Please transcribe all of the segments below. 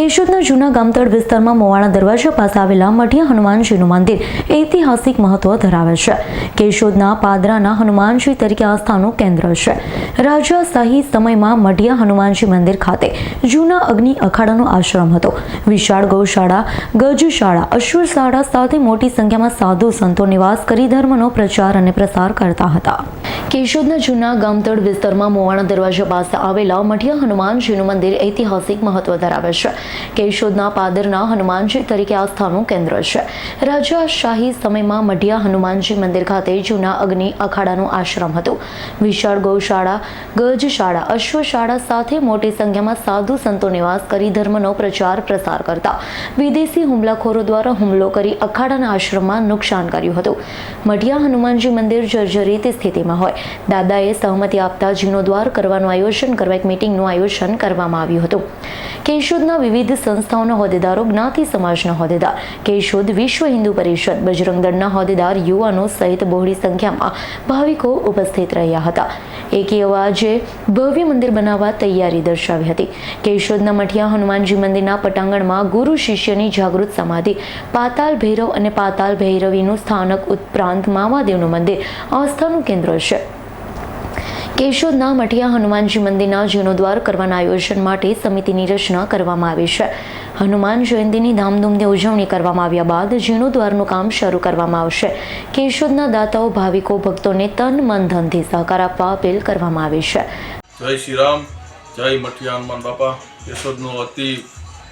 કેશોદના જૂના ગામતળ વિસ્તારમાં મોવાણા દરવાજા પાસે આવેલા મઢિયા હનુમાનજીનું મંદિર ઐતિહાસિક મહત્વ ધરાવે છે. કેશોદના પાદરાના હનુમાનજી તરીકે આસ્થાનું કેન્દ્ર છે. રાજા શાહી સમયમાં મઢિયા હનુમાનજી મંદિર ખાતે જૂના અગ્નિ અખાડાનો આશ્રમ હતો. વિશાળ ગૌશાળા, ગજશાળા અશ્વશાળા સાથે મોટી સંખ્યામાં સાધુ સંતો નિવાસ કરી ધર્મનો પ્રચાર અને પ્રસાર કરતા હતા. કેશોદના જૂના ગામતળ વિસ્તારમાં મોવાણા દરવાજા પાસે આવેલા મઠિયા હનુમાનજીનું મંદિર ઐતિહાસિક મહત્વ ધરાવે છે. કેશોદના પાદરના હનુમાનજી તરીકે આસ્થાનું કેન્દ્ર છે. રાજાશાહી સમયમાં મઢિયા હનુમાનજી મંદિર ખાતે જૂના અગ્નિ અખાડાનું આશ્રમ હતું. વિશાળ ગૌશાળા, ગજશાળા, અશ્વશાળા સાથે મોટી સંખ્યામાં સાધુ સંતો નિવાસ કરી ધર્મનો પ્રચાર પ્રસાર કરતા વિદેશી હુમલાખોરો દ્વારા હુમલો કરી અખાડાના આશ્રમમાં નુકસાન કર્યું હતું. મઢિયા હનુમાનજી મંદિર જર્જરિત સ્થિતિમાં હોય. દાદાએ સહમતિ આપતા જીર્ણોદ્વાર કરવાનું આયોજન કરવા એક મિટિંગનું આયોજન કરવામાં આવ્યું હતું. કેશોદના વિવિધ સંસ્થાઓના હોદ્દેદારો જ્ઞાતિ સમાજના હોદ્દેદાર. કેશોદ વિશ્વ હિન્દુ પરિષદ, બજરંગ દળના હોદ્દેદાર, યુવાનો સહિત બહોળી સંખ્યામાં ભાવિકો ઉપસ્થિત રહ્યા હતા. એકી અવાજે ભવ્ય મંદિર બનાવવા તૈયારી દર્શાવી હતી. કેશોદના મઠિયા હનુમાનજી મંદિરના પટાંગણમાં ગુરુ શિષ્યની જાગૃત સમાધિ, પાતાલ ભૈરવ અને પાતાલ ભૈરવીનું સ્થાનક ઉપરાંત મામાદેવનું મંદિર, આસ્થાનું કેન્દ્ર છે. કેશોદના મઠિયા હનુમાનજી મંદિરના જીર્ણોદ્વાર કરવાના આયોજન માટે સમિતિની રચના કરવામાં આવી છે. હનુમાન જયંતિની ધામધૂમથી ઉજવણી કરવામાં આવ્યા બાદ જીર્ણોદ્વારનું કામ શરૂ કરવામાં આવશે. કેશોદના દાતાઓ, ભાવિકો, ભક્તોને તન, મન, ધનથી સહકાર આપવા અપીલ કરવામાં આવી છે. જય શ્રી રામ, જય મઠિયા હનુમાન બાપા. કેશોદનું અતિ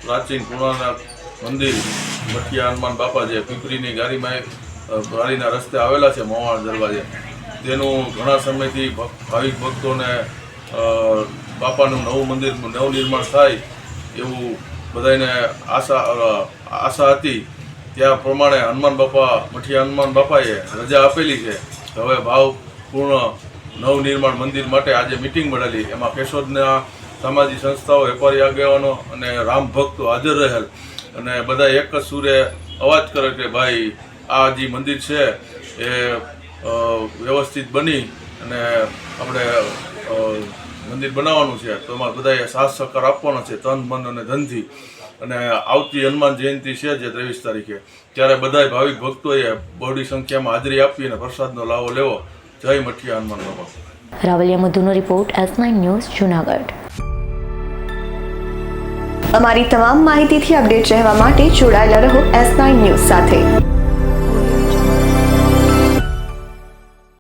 પ્રાચીન પુરાણા મંદિર મઠિયા હનુમાન બાપા જે પીપરીની ગાડીમાં ગાડીના રસ્તે આવેલા છે, મોવાણ દરવાજે. તેનું ઘણા સમયથી ભાવિક ભક્તોને બાપાનું નવું મંદિર નવનિર્માણ થાય એવું બધાને આશા આશા હતી. ત્યાં પ્રમાણે હનુમાન બાપા, મઠિયા હનુમાન બાપાએ રજા આપેલી છે. હવે ભાવપૂર્ણ નવનિર્માણ મંદિર માટે આજે મિટિંગ મળેલી. એમાં કેશોદના સામાજિક સંસ્થાઓ, વેપારી આગેવાનો અને રામ ભક્તો હાજર રહેલ. અને બધા એક જ સુરે અવાજ કરે કે ભાઈ, આ જે મંદિર છે, એ વ્યવસ્થિત બની અને આપણે મંદિર બનાવવાનું છે. તો એમાં બધાએ સાથ સહકાર આપવાનો છે તન મન અને ધનથી. અને આવતી હનુમાન જયંતિ છે જે ત્રેવીસ તારીખે. ત્યારે બધાય ભાવિક ભક્તોએ બહોળી સંખ્યામાં હાજરી આપી અને પ્રસાદનો લાવો લેવો. જય Mathiya Hanuman Baba. Ravaliya મધુનો report S nine news Junagadh. અમારી તમામ માહિતીથી અપડેટ રહેવા માટે જોડાયેલા રહો એસ નાઇન ન્યૂઝ સાથે.